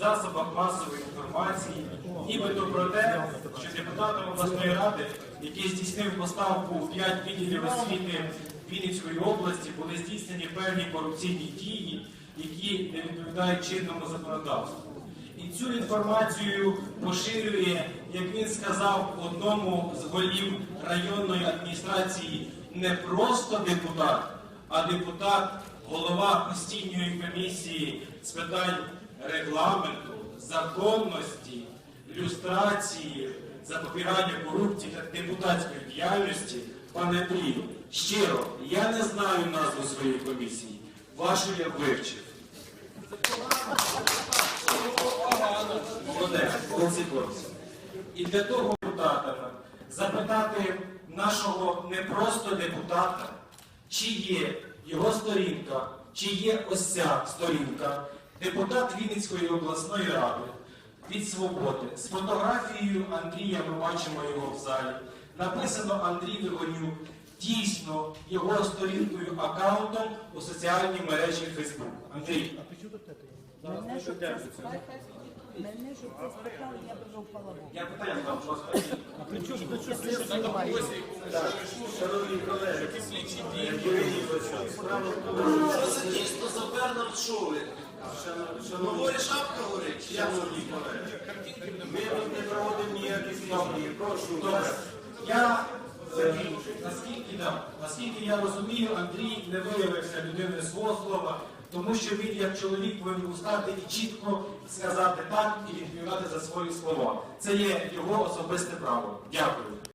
засобах масової інформації, нібито про те, що депутатом обласної ради, який здійснив поставку в 5 відділів освіти Вінницької області, були здійснені певні корупційні дії, які не відповідають чинному законодавству. І цю інформацію поширює, як він сказав, одному з голів районної адміністрації не просто депутат, а депутат, голова постійної комісії з питань регламенту, законності, люстрації, запобігання корупції та депутатської діяльності, пане Андрію, щиро, я не знаю назву своєї комісії. Вашу я вивчив. Молодець, молодці хлопці. І для того депутата запитати нашого не просто депутата, чи є його сторінка, чи є ось ця сторінка, депутат Вінницької обласної ради від свободи з фотографією Андрія, ми бачимо його в залі. Написано Андрій Вигонюк. Дійсно, його сторінкою аккаунтом у соціальній мережі Facebook. Андрій, Мене ж це спитали, мене ж це спитали, я б в половину. я питання задав просто. Шановні колеги, справа в тому, Що за Шоу? шановні Нової шапка горить? Чи шановні колеги, ми не проводимо ніякі слідчі. Прошу. Я е, наскільки, да, наскільки я розумію, Андрій не виявився людиною свого слова, тому що він як чоловік повинен стати і чітко сказати так і відповідати за свої слова. Це є його особисте право. Дякую.